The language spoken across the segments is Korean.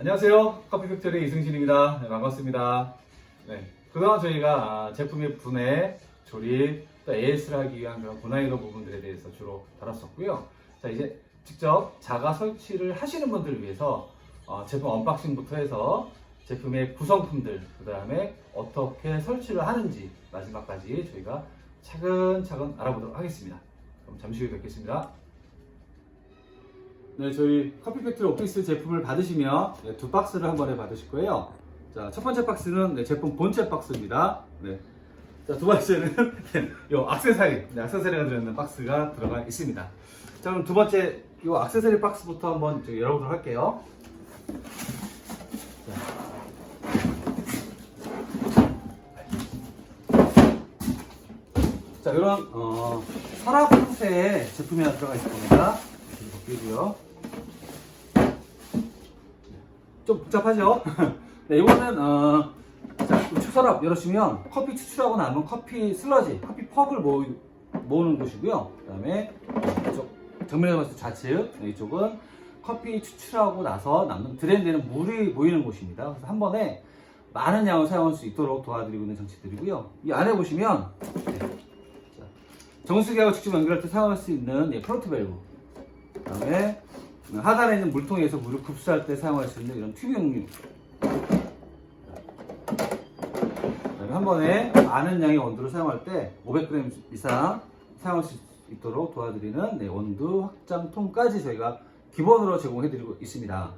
안녕하세요. 커피 팩토리 이승신입니다. 네, 반갑습니다. 네, 그동안 저희가 아, 제품의 분해, 조립, 또 AS를 하기 위한 그런 분화이로 부분들에 대해서 주로 다뤘었고요. 자, 이제 직접 자가 설치를 하시는 분들을 위해서 어, 제품 언박싱부터 해서 제품의 구성품들, 그 다음에 어떻게 설치를 하는지 마지막까지 저희가 차근차근 알아보도록 하겠습니다. 그럼 잠시 후에 뵙겠습니다. 네, 저희 커피 팩토리 오피스 제품을 받으시면 네, 두 박스를 한 번에 받으실 거예요. 자, 첫 번째 박스는 네, 제품 본체 박스입니다. 네. 자, 두 번째는 요 악세사리, 네, 악세사리가 들어있는 박스가 들어가 있습니다. 자, 그럼 두 번째 요 악세사리 박스부터 한번 열어보도록 할게요. 자, 이런 어, 서랍 형태의 제품이 하나 들어가 있을 겁니다. 이렇게 볼게요. 좀 복잡하죠? 네, 이거는 어, 자, 추서랍 열으시면 커피 추출하고 남은 커피 슬러지, 커피 퍽을 모으, 모으는 곳이고요. 그 다음에 이쪽 정면에 봤을 때 좌측 네, 이쪽은 커피 추출하고 나서 남는 드랜드에는 물이 모이는 곳입니다. 그래서 한 번에 많은 양을 사용할 수 있도록 도와드리고 있는 장치들이고요. 이 안에 보시면 네, 자, 정수기하고 직접 연결할 때 사용할 수 있는 예, 프론트 밸브 그 다음에 하단에 있는 물통에서 물을 급수할 때 사용할 수 있는 이런 그다음에 한 번에 많은 양의 원두를 사용할 때 500g 이상 사용할 수 있도록 도와드리는 네, 원두 확장통까지 저희가 기본으로 제공해드리고 있습니다.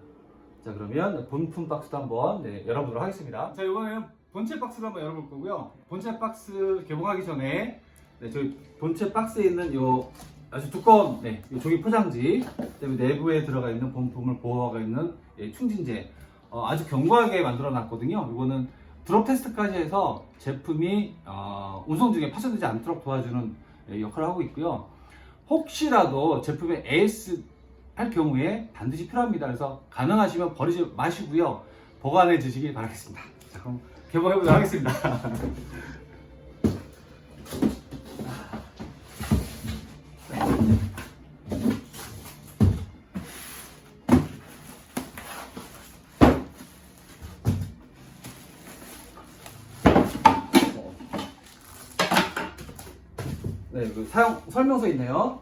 자 그러면 본품 박스도 한번 네, 열어보도록 하겠습니다. 자 이번에는 본체 박스를 한번 열어볼 거고요. 본체 박스 개봉하기 전에 네, 저희 본체 박스에 있는 요 아주 두꺼운 네, 이 종이 포장지 그다음에 내부에 들어가 있는 본품을 보호하고 있는 예, 충진제 어, 아주 견고하게 만들어 놨거든요. 이거는 드롭 테스트까지 해서 제품이 어, 운송 중에 파손되지 않도록 도와주는 예, 역할을 하고 있고요. 혹시라도 제품에 AS 할 경우에 반드시 필요합니다. 그래서 가능하시면 버리지 마시고요. 보관해 주시기 바라겠습니다. 자, 그럼 개봉해 보도록 하겠습니다. 네, 그 사용 설명서 있네요.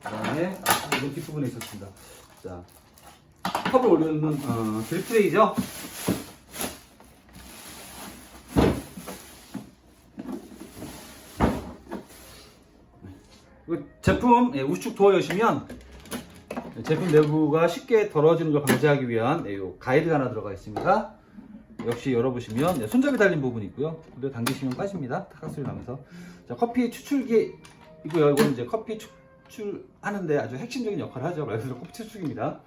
그다음에 아, 이건 뒷부분에 있었습니다. 자, 컵을 올리는 어, 드립트레이죠. 이 제품 예, 우측 도어 여시면 제품 내부가 쉽게 더러워지는 걸 방지하기 위한 예, 요 가이드가 하나 들어가 있습니다. 역시 열어보시면 네, 손잡이 달린 부분이 있고요. 근데 당기시면 빠집니다. 탁탁 소리 나면서. 자, 커피 추출기 이고요. 이거는 이제 커피 추출하는데 아주 핵심적인 역할을 하죠. 말 그대로 커피 추출기입니다.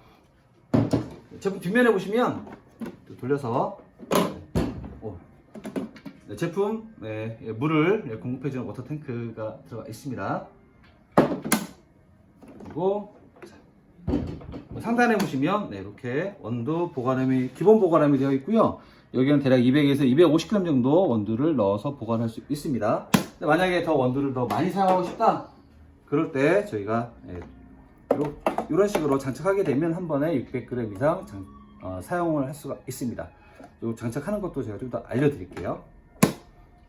제품 뒷면에 보시면 또 돌려서 오. 네, 제품 네, 예, 물을 예, 공급해주는 워터 탱크가 들어가 있습니다. 그리고 자, 뭐 상단에 보시면 네, 이렇게 원두 보관함이 기본 보관함이 되어 있고요. 여기는 대략 200에서 250g 정도 원두를 넣어서 보관할 수 있습니다. 만약에 더 원두를 더 많이 사용하고 싶다. 그럴 때 저희가 예, 요, 이런 식으로 장착하게 되면 한 번에 600g 이상 장- 어, 사용을 할 수가 있습니다. 요 장착하는 것도 제가 좀 더 알려드릴게요.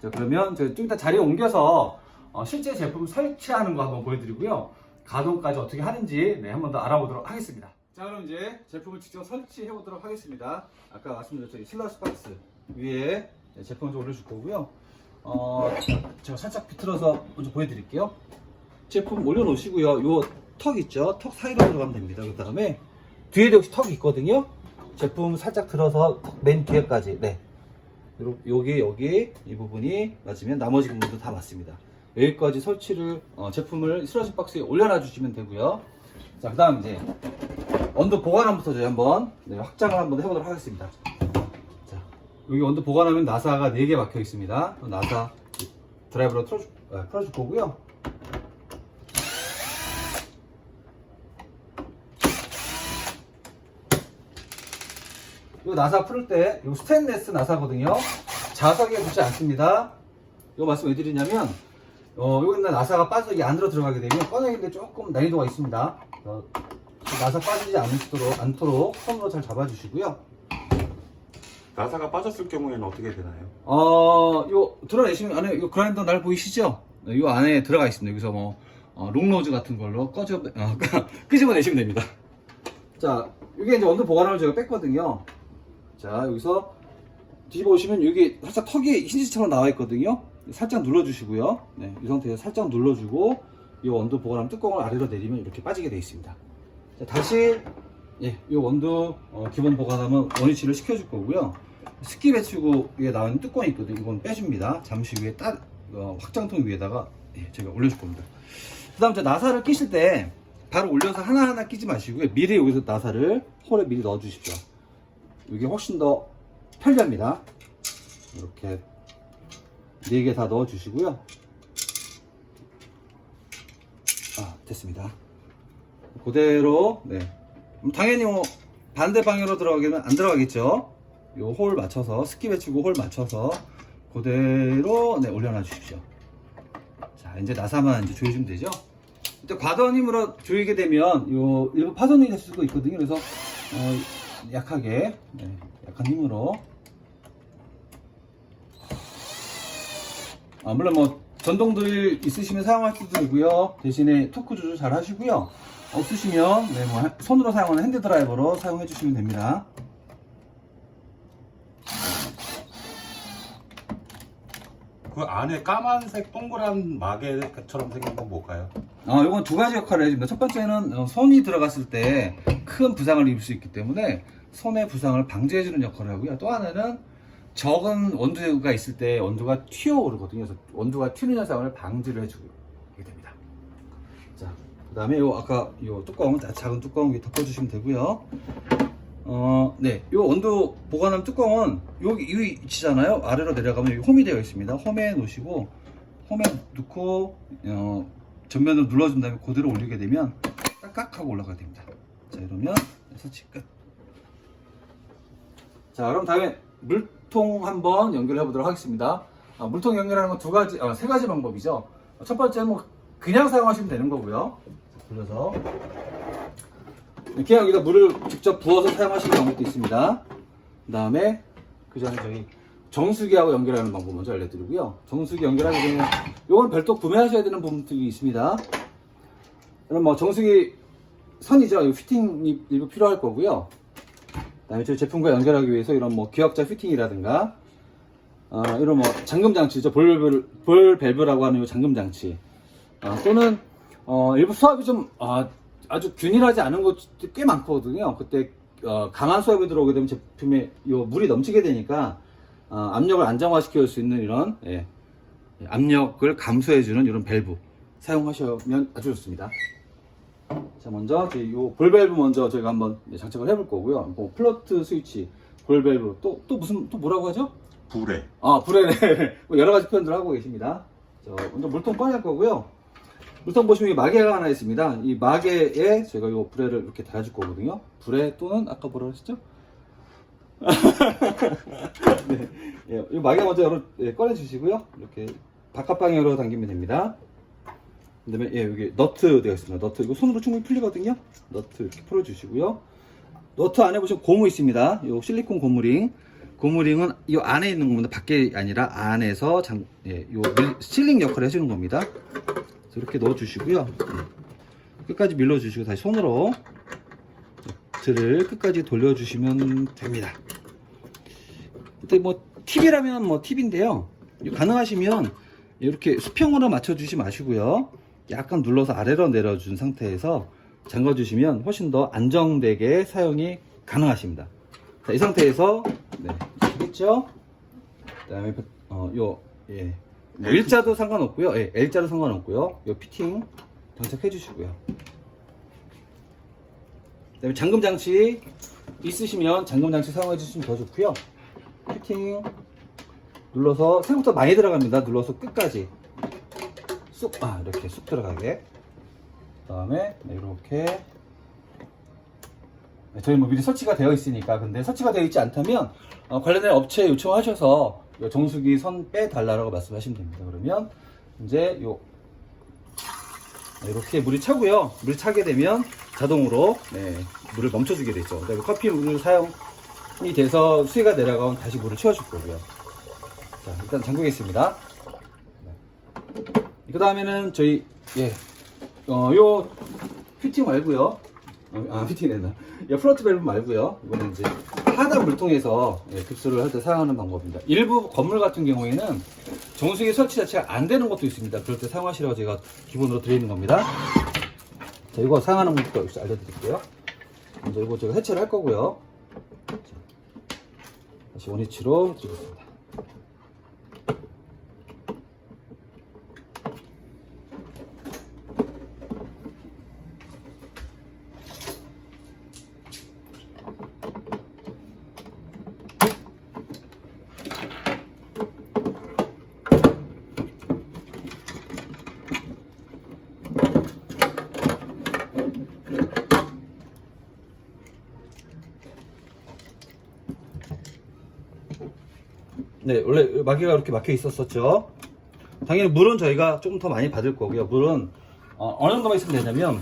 자 그러면 저희 좀 이따 자리에 옮겨서 어, 실제 제품 설치하는 거 한번 보여드리고요. 가동까지 어떻게 하는지 네, 한번 더 알아보도록 하겠습니다. 자 그럼 이제 제품을 직접 설치해 보도록 하겠습니다. 아까 말씀드렸죠 이 슬러시 박스 위에 네, 제품을 좀 올려줄 거고요. 어, 제가 살짝 비틀어서 먼저 보여드릴게요. 제품 올려놓으시고요. 요 턱 있죠? 턱 사이로 들어가면 됩니다. 그 다음에 뒤에도 역시 턱이 있거든요. 제품 살짝 들어서 턱맨 뒤에까지 네. 요- 여기 여기 이 부분이 맞으면 나머지 부분도 다 맞습니다. 여기까지 설치를 어, 제품을 슬러시 박스에 올려놔 주시면 되고요. 자, 그 다음 이제 원두 보관함부터 저희 한번 네, 확장을 한번 해보도록 하겠습니다. 자, 여기 원두 보관함은 나사가 4개 박혀 있습니다. 또 나사 드라이브로 틀어줄, 아, 풀어줄 거고요. 이 나사 풀을 때, 이 스테인레스 나사거든요. 자석에 붙지 않습니다. 이거 말씀 왜 드리냐면, 어, 여기 있는 나사가 빠져 이 안으로 들어가게 되면 꺼내기인데 조금 난이도가 있습니다. 어, 나사 빠지지 않도록, 않도록 손으로 잘 잡아주시고요. 나사가 빠졌을 경우에는 어떻게 되나요? 어, 요 드러내시면 안에 요 그라인더 날 보이시죠? 네, 요 안에 들어가 있습니다. 여기서 뭐 어, 롱로즈 같은 걸로 꺼져 어, 끄집어 내시면 됩니다. 자, 이게 이제 원두 보관함을 제가 뺐거든요. 자, 여기서 뒤집어 보시면 여기 살짝 턱이 힌지처럼 나와 있거든요. 살짝 눌러주시고요. 네, 이 상태에서 살짝 눌러주고 이 원두 보관함 뚜껑을 아래로 내리면 이렇게 빠지게 되어 있습니다. 자, 다시 예, 이 원두 어, 기본 보관함은 원위치를 시켜줄 거고요. 스키 배치구에 나오는 뚜껑이 있거든요. 이건 빼줍니다. 잠시 후에 따, 어, 확장통 위에다가 예, 제가 올려줄 겁니다. 그 다음 저 나사를 끼실 때 바로 올려서 하나하나 끼지 마시고요. 미리 여기서 나사를 홀에 미리 넣어 주십시오. 이게 훨씬 더 편리합니다. 이렇게 네개다 넣어 주시고요. 아, 됐습니다. 그대로, 네. 당연히 뭐 반대 방향으로 들어가기는 안 들어가겠죠. 요 홀 맞춰서, 스키 배치고 홀 맞춰서 그대로 네, 올려놔 주십시오. 자, 이제 나사만 이제 조여주면 되죠. 이제 과도한 힘으로 조이게 되면 요 일부 파손이 될 수도 있거든요. 그래서 어, 약하게, 네, 약한 힘으로. 아, 물론 뭐 전동 드릴 있으시면 사용할 수도 있고요. 대신에 토크 조절 잘 하시고요. 없으시면 네, 뭐 손으로 사용하는 핸드 드라이버로 사용해 주시면 됩니다. 그 안에 까만색 동그란 마개처럼 생긴 건 뭘까요? 어, 이건 두 가지 역할을 해줍니다. 첫 번째는 어, 손이 들어갔을 때 큰 부상을 입을 수 있기 때문에 손의 부상을 방지해주는 역할을 하고요. 또 하나는 적은 원두가 있을 때 원두가 튀어오르거든요. 그래서 원두가 튀는 현상을 방지를 해주게 됩니다. 자, 그 다음에 요 아까 요 뚜껑, 자- 작은 뚜껑 위 덮어주시면 되고요. 어, 네, 요 원두 보관함 뚜껑은 여기 이 위치잖아요. 아래로 내려가면 여기 홈이 되어 있습니다. 홈에 놓으시고 홈에 놓고 어, 전면을 눌러준 다음에 그대로 올리게 되면 딱딱 하고 올라가야 됩니다. 자, 이러면 설치 끝. 자, 그럼 다음에 물 통 한번 연결해 보도록 하겠습니다. 아, 물통 연결하는 건 두 가지, 아, 세 가지 방법이죠. 첫 번째는 뭐 그냥 사용하시면 되는 거고요. 자, 돌려서 그냥 여기다 물을 직접 부어서 사용하시는 방법도 있습니다. 그 다음에 그 전에 저기 정수기하고 연결하는 방법 먼저 알려드리고요. 정수기 연결하게 되면 이건 별도 구매하셔야 되는 부분들이 있습니다. 그럼 뭐 정수기 선이죠. 이 피팅이 일부 필요할 거고요. 그다음에 저희 제품과 연결하기 위해서 이런 뭐 기역자 피팅이라든가 아, 이런 뭐 잠금 장치죠. 볼밸브 볼 밸브라고 하는 이 잠금 장치. 아, 또는 어, 일부 수압이 좀 아, 아주 균일하지 않은 것도 꽤 많거든요. 그때 어, 강한 수압이 들어오게 되면 제품에 요 물이 넘치게 되니까 어, 압력을 안정화시킬 수 있는 이런 예, 압력을 감소해주는 이런 밸브 사용하시면 아주 좋습니다. 자 먼저 저희 요 볼밸브 먼저 저희가 한번 네, 장착을 해볼 거고요. 뭐 플러트 스위치, 볼밸브 또 또 무슨 또 뭐라고 하죠? 불에. 아 불에 뭐 여러 가지 표현들을 하고 계십니다. 자, 먼저 물통 꺼낼 거고요. 물통 보시면 여기 마개가 하나 있습니다. 이 마개에 제가 요 불에를 이렇게 달아줄 거거든요. 불에 또는 아까 뭐라 그랬죠? 네, 예, 이 마개 먼저 열어 예, 꺼내 주시고요. 이렇게 바깥 방향으로 당기면 됩니다. 그다음에 예, 여기 너트 되어 있습니다. 너트 이거 손으로 충분히 풀리거든요. 너트 이렇게 풀어 주시고요. 너트 안에 보시면 고무 있습니다. 요 실리콘 고무링. 고무링은 이 안에 있는 겁니다. 밖에 아니라 안에서 장, 예, 요 밀- 실링 역할을 해주는 겁니다. 이렇게 넣어주시고요. 예. 끝까지 밀어주시고 다시 손으로 들을 끝까지 돌려주시면 됩니다. 근데 뭐 팁이라면 뭐 팁인데요. 가능하시면 이렇게 수평으로 맞춰주시 마시고요. 약간 눌러서 아래로 내려준 상태에서 잠궈주시면 훨씬 더 안정되게 사용이 가능하십니다. 자, 이 상태에서 네, 되겠죠? 그 다음에 어, 요 예. 뭐 일자도 상관없고요. 예, L자도 상관없고요. 요 피팅 장착해 주시고요. 그 다음에 잠금 장치 있으시면 잠금 장치 사용해 주시면 더 좋고요. 피팅 눌러서 생각보다 많이 들어갑니다. 눌러서 끝까지 쑥, 아 이렇게 쑥 들어가게. 그 다음에 네, 이렇게 네, 저희 뭐 미리 설치가 되어 있으니까 근데 설치가 되어 있지 않다면 어, 관련된 업체에 요청하셔서 요 정수기 선 빼달라고 말씀하시면 됩니다. 그러면 이제 요 네, 이렇게 물이 차고요. 물이 차게 되면 자동으로 네, 물을 멈춰주게 되죠. 그다음에 커피 물을 사용 돼서 수위가 내려가면 다시 물을 채워줄 거고요. 자, 일단 잠그겠습니다. 그 다음에는 저희, 예, 어, 요 피팅 말고요. 어, 아, 된다. 이 플러트 밸브 말고요. 이거는 이제 하단 물통에서 예, 급수를 할 때 사용하는 방법입니다. 일부 건물 같은 경우에는 정수기 설치 자체가 안 되는 것도 있습니다. 그럴 때 사용하시라고 제가 기본으로 드리는 겁니다. 자, 이거 사용하는 방법도 역시 알려드릴게요. 먼저 이거 제가 해체를 할 거고요. 자, 다시 원위치로 드리겠습니다. 네, 원래 마개가 이렇게 막혀 있었었죠. 당연히 물은 저희가 조금 더 많이 받을 거고요. 물은 어, 느 정도만 있으면 되냐면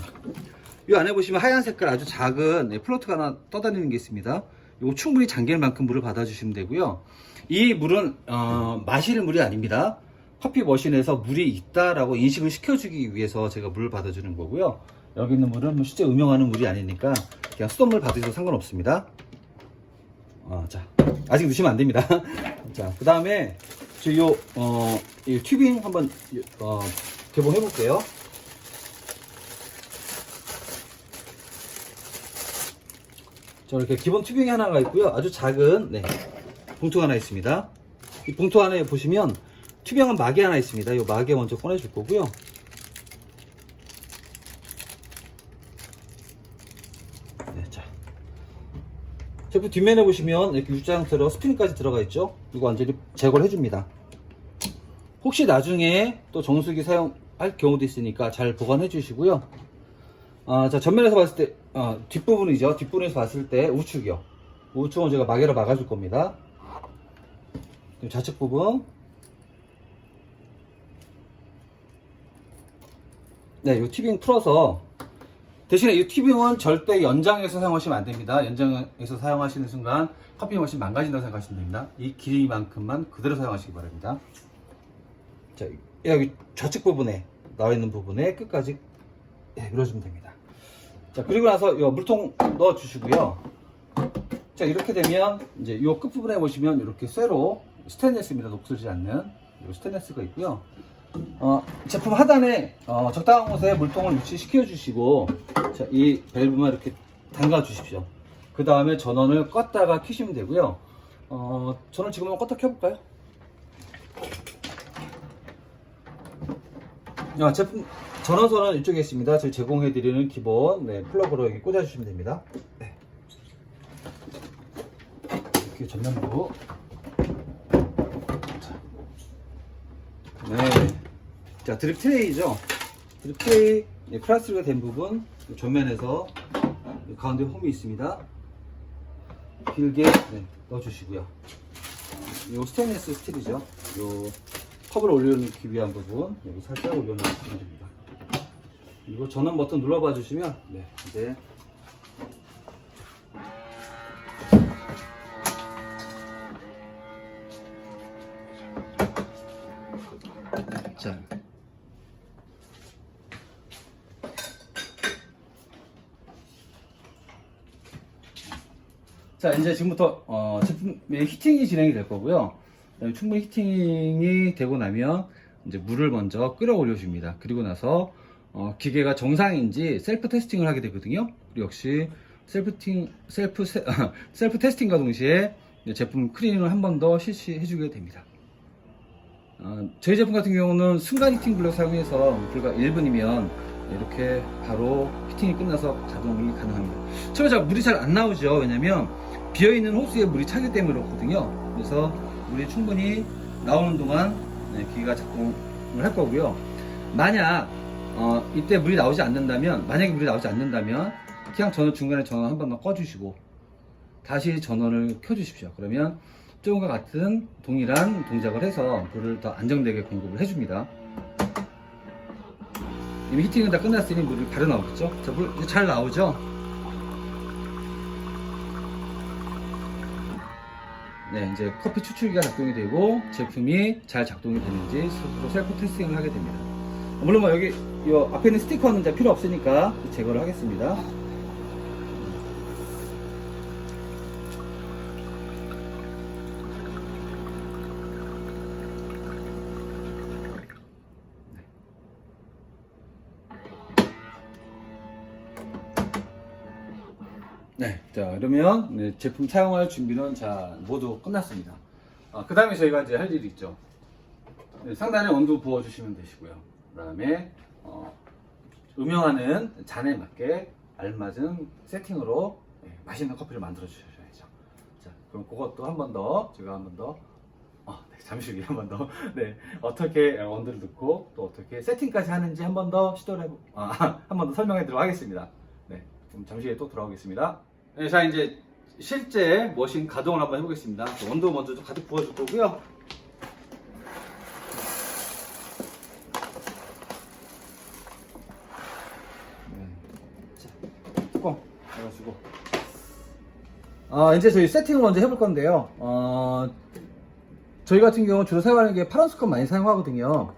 이 안에 보시면 하얀 색깔 아주 작은 네, 플로트가 하나 떠다니는 게 있습니다. 이거 충분히 잠길 만큼 물을 받아주시면 되고요. 이 물은 어, 마실 물이 아닙니다. 커피 머신에서 물이 있다라고 인식을 시켜주기 위해서 제가 물을 받아주는 거고요. 여기 있는 물은 뭐 실제 음용하는 물이 아니니까 그냥 수돗물 받으셔도 상관없습니다. 어, 자, 아직 넣으시면 안 됩니다. 자, 그 다음에, 저 요, 어, 이 튜빙 한번, 어, 개봉해 볼게요. 자, 이렇게 기본 튜빙이 하나가 있고요. 아주 작은, 네, 봉투가 하나 있습니다. 이 봉투 안에 보시면 튜빙은 마개 하나 있습니다. 이 마개 먼저 꺼내줄 거고요. 네, 자. 제품 뒷면에 보시면 이렇게 U자형태로 스프링까지 들어가 있죠. 이거 완전히 제거를 해줍니다. 혹시 나중에 또 정수기 사용할 경우도 있으니까 잘 보관해 주시고요. 아, 자, 전면에서 봤을 때, 아, 뒷부분이죠. 뒷부분에서 봤을 때 우측이요. 우측은 제가 마개로 막아줄 겁니다. 좌측 부분. 네, 이 튜빙 풀어서 대신에 이 튜빙은 절대 연장해서 사용하시면 안 됩니다. 연장해서 사용하시는 순간 커피 머신 망가진다고 생각하시면 됩니다. 이 길이만큼만 그대로 사용하시기 바랍니다. 자, 여기 좌측 부분에 나와 있는 부분에 끝까지 예, 밀어주면 됩니다. 자, 그리고 나서 이 물통 넣어 주시고요. 자, 이렇게 되면 이제 이 끝부분에 보시면 이렇게 쇠로 스테인레스입니다. 녹슬지 않는 이 스테인레스가 있고요. 어, 제품 하단에 어, 적당한 곳에 물통을 위치시켜 주시고 자, 이 밸브만 이렇게 담가 주십시오. 그 다음에 전원을 껐다가 켜시면 되고요. 어, 전원 지금 한번 껐다 켜볼까요? 야, 제품 전원선은 이쪽에 있습니다. 저희 제공해드리는 기본 네, 플러그로 여기 꽂아주시면 됩니다. 네. 이렇게 전면부. 자. 네. 자, 드립 트레이죠. 드립 트레이 네, 플라스틱으로 된 부분 전면에서 가운데 홈이 있습니다. 길게 네, 넣어주시고요. 요 스테인리스 스틸이죠. 요 컵을 올려놓기 위한 부분 여기 살짝 올려놓으시면 됩니다. 그리고 전원 버튼 눌러봐 주시면 네, 이제 자, 이제 지금부터 어, 제품의 히팅이 진행이 될 거고요. 충분히 히팅이 되고 나면 이제 물을 먼저 끌어올려 줍니다. 그리고 나서 어, 기계가 정상인지 셀프 테스팅을 하게 되거든요. 그리고 역시 셀프 팅 셀프 세- 셀프 테스팅과 동시에 제품 클리닝을 한 번 더 실시해 주게 됩니다. 어, 저희 제품 같은 경우는 순간 히팅 블록 사용해서 불과 1분이면 이렇게 바로 히팅이 끝나서 가동이 가능합니다. 처음에 잘 물이 잘 안 나오죠. 왜냐면 비어있는 호스에 물이 차기 때문에 그렇거든요. 그래서 물이 충분히 나오는 동안 네, 기계가 작동을 할 거고요. 만약 어, 이때 물이 나오지 않는다면 만약에 물이 나오지 않는다면 그냥 전원 중간에 전원 한번더 꺼주시고 다시 전원을 켜주십시오. 그러면 조금과 같은 동일한 동작을 해서 물을 더 안정되게 공급을 해줍니다. 이미 히팅은 다 끝났으니 물이 바로 나오겠죠? 자, 물 잘 나오죠? 네, 이제 커피 추출기가 작동이 되고 제품이 잘 작동이 되는지 스스로 셀프 테스팅을 하게 됩니다. 물론 뭐 여기 이 앞에 있는 스티커는 필요 없으니까 제거를 하겠습니다. 그러면 네, 제품 사용할 준비는 자 모두 끝났습니다. 그 다음에 저희가 이제 할 일이 있죠. 네, 상단에 온도 부어주시면 되시고요. 그 다음에 어, 음영하는 잔에 맞게 알맞은 세팅으로 네, 맛있는 커피를 만들어 주셔야죠. 자, 그럼 그것도 한 번 더 제가 한 번 더. 어, 네, 잠시 후에 한 번 더. 네, 어떻게 온도를 넣고 또 어떻게 세팅까지 하는지 한 번 더 시도를 해보, 아, 한 번 더 설명해 드리도록 하겠습니다. 네, 그럼 잠시 후에 또 돌아오겠습니다. 네, 자 이제 실제 머신 가동을 한번 해보겠습니다. 온도 먼저 좀 가득 부어줄 거고요. 네. 자, 뚜껑 열어주고. 아, 이제 저희 세팅을 먼저 해볼 건데요. 어, 저희 같은 경우는 주로 사용하는 게 파란스 컵 많이 사용하거든요.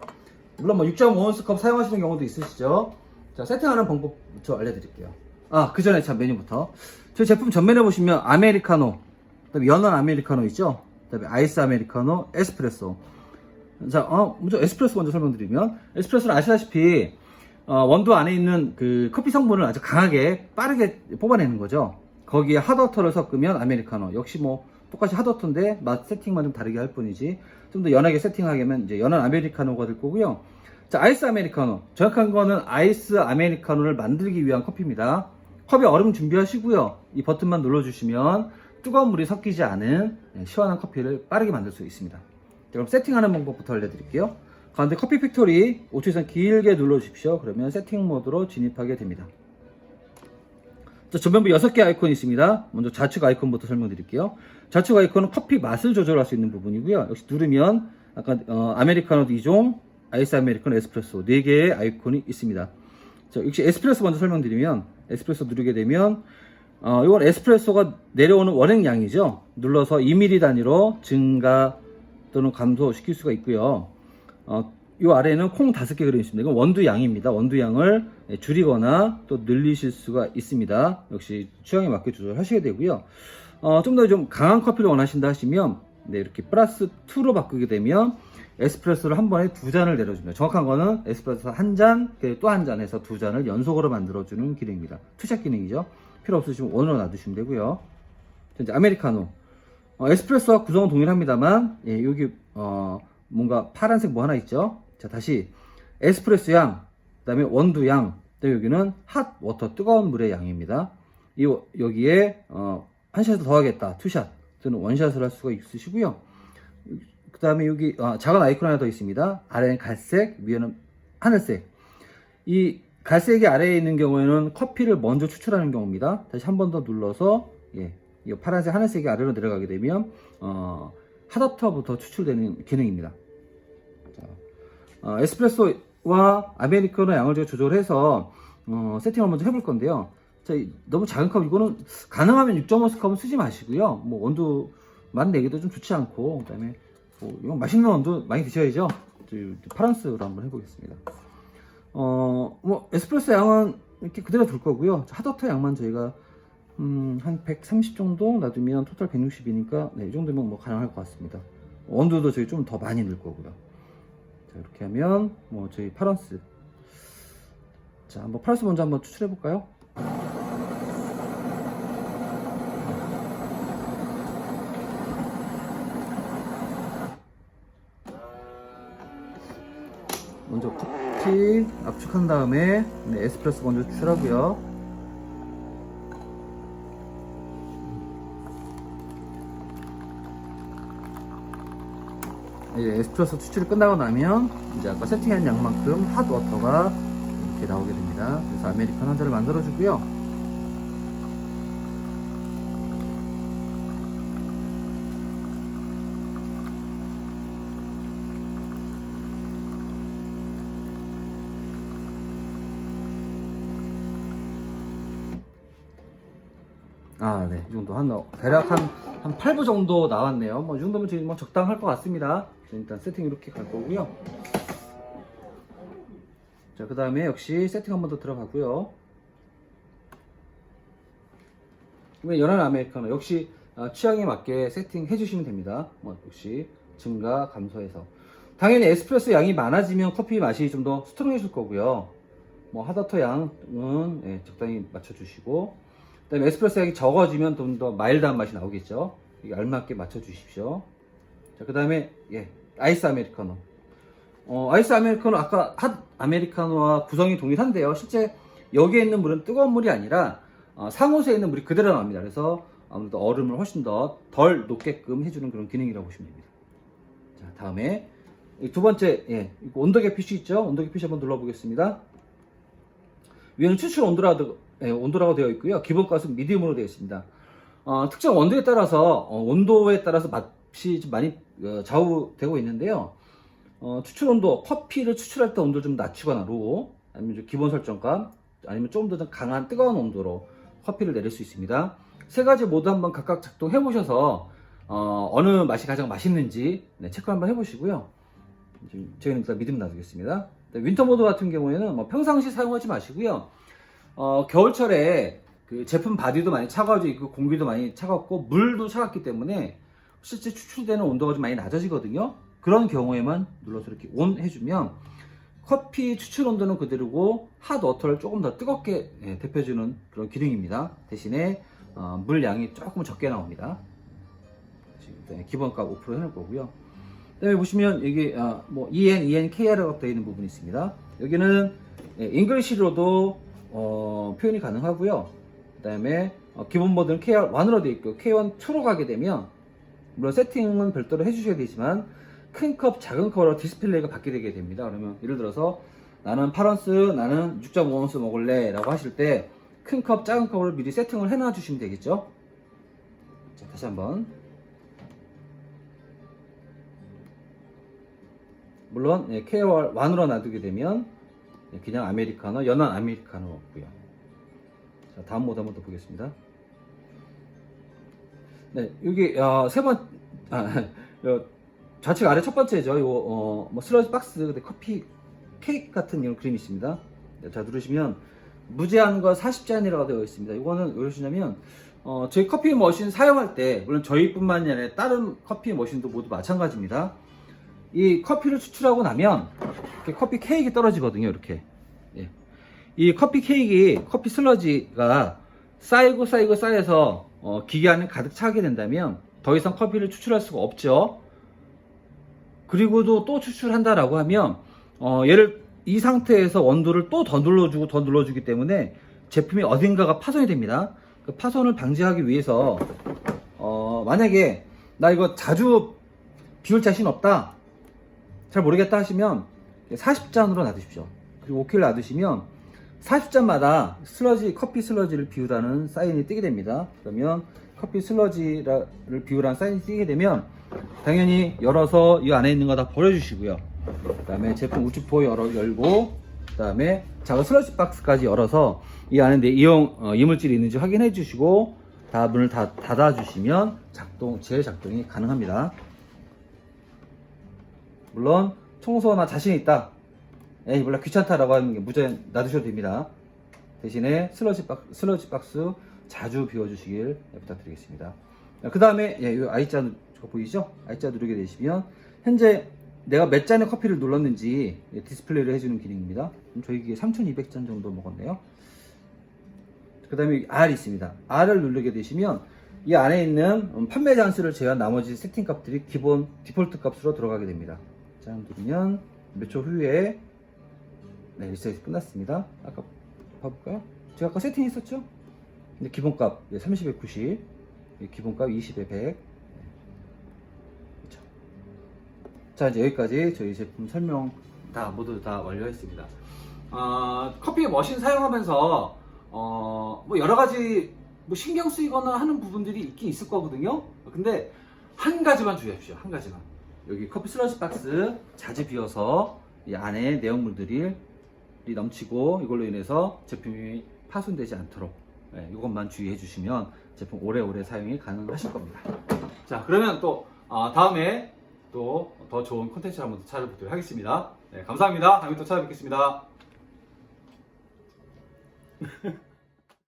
물론 뭐 6.5온스 컵 사용하시는 경우도 있으시죠. 자, 세팅하는 방법부터 알려드릴게요. 아, 그 전에 참 메뉴부터. 저희 제품 전면에 보시면 아메리카노, 그다음에 연한 아메리카노 있죠? 그다음에 아이스 아메리카노, 에스프레소. 자, 어, 먼저 에스프레소 먼저 설명드리면, 에스프레소는 아시다시피, 어, 원두 안에 있는 그 커피 성분을 아주 강하게 빠르게 뽑아내는 거죠. 거기에 핫워터를 섞으면 아메리카노. 역시 뭐, 똑같이 핫워터인데 맛 세팅만 좀 다르게 할 뿐이지. 좀 더 연하게 세팅하려면 이제 연한 아메리카노가 될 거고요. 자, 아이스 아메리카노. 정확한 거는 아이스 아메리카노를 만들기 위한 커피입니다. 컵에 얼음 준비하시고요. 이 버튼만 눌러주시면 뜨거운 물이 섞이지 않은 네, 시원한 커피를 빠르게 만들 수 있습니다. 자, 그럼 세팅하는 방법부터 알려드릴게요. 가운데 커피 팩토리 5초 이상 길게 눌러주십시오. 그러면 세팅 모드로 진입하게 됩니다. 자, 전면부 6개 아이콘이 있습니다. 먼저 좌측 아이콘부터 설명드릴게요. 좌측 아이콘은 커피 맛을 조절할 수 있는 부분이고요. 역시 누르면 아까 어, 아메리카노 2종, 아이스 아메리카노 에스프레소 4개의 아이콘이 있습니다. 자, 역시 에스프레소 먼저 설명드리면 에스프레소 누르게 되면 어, 이건 에스프레소가 내려오는 원액량이죠. 눌러서 2mm 단위로 증가 또는 감소시킬 수가 있고요. 어, 이 아래에는 콩 다섯 개 그려 있습니다. 이건 원두 양입니다. 원두 양을 줄이거나 또 늘리실 수가 있습니다. 역시 취향에 맞게 조절하셔야 되고요. 어, 좀더좀 강한 커피를 원하신다 하시면 네, 이렇게 플러스 2로 바꾸게 되면 에스프레소를 한 번에 두 잔을 내려줍니다. 정확한 거는 에스프레소 한 잔, 또 한 잔 해서 두 잔을 연속으로 만들어주는 기능입니다. 투샷 기능이죠. 필요 없으시면 원으로 놔두시면 되고요. 자, 이제 아메리카노. 어, 에스프레소와 구성은 동일합니다만, 예, 여기, 어, 뭔가 파란색 뭐 하나 있죠? 자, 다시. 에스프레소 양, 그 다음에 원두 양, 또 여기는 핫 워터, 뜨거운 물의 양입니다. 이, 여기에, 어, 한 샷을 더 하겠다. 투샷. 또는 원샷을 할 수가 있으시고요. 그 다음에 여기 어, 작은 아이콘 하나 더 있습니다. 아래는 갈색, 위에는 하늘색. 이 갈색이 아래에 있는 경우에는 커피를 먼저 추출하는 경우입니다. 다시 한 번 더 눌러서 예, 이 파란색, 하늘색이 아래로 내려가게 되면 어, 핫워터부터 추출되는 기능입니다. 자, 어, 에스프레소와 아메리카노 양을 제가 조절해서 어, 세팅을 먼저 해볼 건데요. 자, 이- 너무 작은 컵 이거는 가능하면 6.5스 컵은 쓰지 마시고요. 뭐 온도만 내기도 좀 좋지 않고 그다음에 뭐 이건 맛있는 온도 많이 드셔야죠. 파란스로 한번 해보겠습니다. 어, 뭐 에스프레소 양은 이렇게 그대로 둘 거고요. 핫워터 양만 저희가 음, 한 130 정도 놔두면 토탈 160이니까 네, 이 정도면 뭐 가능할 것 같습니다. 온도도 저희 좀 더 많이 넣을 거고요. 자, 이렇게 하면 뭐 저희 파란스 자, 한번 파란스 먼저 한번 추출해 볼까요? 먼저 커피 압축한 다음에 네, 에스프레소 먼저 추출하고요. 이제 에스프레소 추출이 끝나고 나면 이제 아까 세팅한 양만큼 핫 워터가 이렇게 나오게 됩니다. 그래서 아메리카노 한 잔을 만들어주고요. 네. 이 정도 한, 대략 한, 한 8부 정도 나왔네요. 뭐, 이 정도면 지금 뭐 적당할 것 같습니다. 일단 세팅 이렇게 갈 거고요. 자, 그 다음에 역시 세팅 한 번 더 들어가고요. 그러면 연한 아메리카노 역시 아, 취향에 맞게 세팅해 주시면 됩니다. 뭐, 역시 증가, 감소해서. 당연히 에스프레소 양이 많아지면 커피 맛이 좀 더 스트롱해질 거고요. 뭐 하다터 양은 예, 적당히 맞춰주시고 그다음에 에스프레소 양이 적어지면 좀 더 마일드한 맛이 나오겠죠. 이게 알맞게 맞춰주십시오. 자, 그다음에 예, 아이스 아메리카노. 어, 아이스 아메리카노 아까 핫 아메리카노와 구성이 동일한데요. 실제 여기에 있는 물은 뜨거운 물이 아니라 어, 상호수에 있는 물이 그대로 나옵니다. 그래서 아무래도 얼음을 훨씬 더 덜 녹게끔 해주는 그런 기능이라고 보시면 됩니다. 자, 다음에 이두 번째 예, 온도계 표시 있죠? 온도계 표시 한번 눌러보겠습니다. 위에는 추출 온도라고, 예, 온도라고 되어 있고요. 기본값은 미디움으로 되어 있습니다. 어, 특정 온도에 따라서 어, 온도에 따라서 맛이 좀 많이 어, 좌우되고 있는데요. 어, 추출 온도, 커피를 추출할 때 온도를 좀 낮추거나 로 아니면 좀 기본 설정값 아니면 조금 더 강한 뜨거운 온도로 커피를 내릴 수 있습니다. 세 가지 모두 한번 각각 작동해 보셔서 어, 느 맛이 가장 맛있는지 네, 체크 한번 해보시고요. 저희는 일단 믿음 놔두겠습니다. 네, 윈터 모드 같은 경우에는 뭐 평상시 사용하지 마시고요. 어, 겨울철에 그 제품 바디도 많이 차가워져 있고 공기도 많이 차갑고 물도 차갑기 때문에 실제 추출되는 온도가 좀 많이 낮아지거든요. 그런 경우에만 눌러서 이렇게 온 해주면 커피 추출 온도는 그대로고 핫 워터를 조금 더 뜨겁게 예, 데펴주는 그런 기능입니다. 대신에 어, 물 양이 조금 적게 나옵니다. 지금 기본값 5% 해놓을 거고요. 그다음에 보시면 여기 아, 뭐 EN, ENKR라고 되어 있는 부분이 있습니다. 여기는 예, 잉글리시로도 어, 표현이 가능하고요. 그 다음에 어, 기본 모드는 KR1으로 되어 있고 K1 2로 가게 되면 물론 세팅은 별도로 해주셔야 되지만 큰 컵, 작은 컵으로 디스플레이가 바뀌게 되게 됩니다. 그러면 예를 들어서 나는 8온스, 나는 6.5온스 먹을래 라고 하실 때 큰 컵, 작은 컵을 미리 세팅을 해놔 주시면 되겠죠. 자, 다시 한번 물론 예, KR 1으로 놔두게 되면 예, 그냥 아메리카노, 연한 아메리카노고요. 자, 다음 모드 한번 더 보겠습니다. 네, 여기 어, 세 번, 아, 요, 좌측 아래 첫 번째죠. 요, 어, 뭐 슬러지 박스, 근데 커피 케이크 같은 이런 그림이 있습니다. 네, 자 누르시면 무제한과 40잔이라고 되어 있습니다. 이거는 왜 그러시냐면 어, 저희 커피 머신 사용할 때 물론 저희뿐만이 아니라 다른 커피 머신도 모두 마찬가지입니다. 이 커피를 추출하고 나면 커피 케이크 떨어지거든요. 이렇게. 예. 이 커피 케이크, 커피 슬러지가 쌓이고 쌓이고 쌓여서 어, 기계 안에 가득 차게 된다면 더 이상 커피를 추출할 수가 없죠. 그리고도 또 추출한다라고 하면 어, 얘를 이 상태에서 원도를 또 더 눌러주고 더 눌러주기 때문에 제품이 어딘가가 파손이 됩니다. 그 파손을 방지하기 위해서 어, 만약에 나 이거 자주 비울 자신 없다. 잘 모르겠다 하시면 40잔으로 놔두십시오. 그리고 5kg 놔두시면 40잔마다 슬러지, 커피 슬러지를 비우라는 사인이 뜨게 됩니다. 그러면 커피 슬러지를 비우라는 사인이 뜨게 되면 당연히 열어서 이 안에 있는 거 다 버려주시고요. 그 다음에 제품 우측포 열어, 열고 그 다음에 작은 슬러지 박스까지 열어서 이 안에 내 이용 어, 이물질이 있는지 확인해 주시고 다 문을 다 닫아 주시면 작동 재작동이 가능합니다. 물론 청소나 자신 있다. 에이 몰라 귀찮다라고 하는 게 무전 놔두셔도 됩니다. 대신에 슬러지 박스, 슬러지 박스 자주 비워주시길 부탁드리겠습니다. 그 다음에 예, 이 I자 보이죠? I자 누르게 되시면 현재 내가 몇 잔의 커피를 눌렀는지 예, 디스플레이를 해주는 기능입니다. 저희 기계 3,200잔 정도 먹었네요. 그 다음에 R 있습니다. R을 누르게 되시면 이 안에 있는 음, 판매 잔수를 제외한 나머지 세팅 값들이 기본 디폴트 값으로 들어가게 됩니다. 자, 누르면 몇 초 후에 네, 리셋이 끝났습니다. 아까 봐볼까요? 제가 아까 세팅했었죠? 근데 기본값 30에 90, 기본값 20에 100. 그렇죠. 자 이제 여기까지 저희 제품 설명 다 모두 다 완료했습니다. 아, 커피 머신 사용하면서 어, 뭐 여러 가지 뭐 신경 쓰이거나 하는 부분들이 있긴 있을 거거든요. 근데 한 가지만 주의하십시오. 한 가지만. 여기 커피 슬러시 박스 자주 비워서 이 안에 내용물들이 넘치고 이걸로 인해서 제품이 파손되지 않도록 네, 이것만 주의해 주시면 제품 오래오래 사용이 가능하실 겁니다. 자, 그러면 또 아, 다음에 또 더 좋은 콘텐츠를 한번 찾아뵙도록 하겠습니다. 네, 감사합니다. 다음에 또 찾아뵙겠습니다.